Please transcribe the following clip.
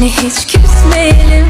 Ne hiç küsmeyelim.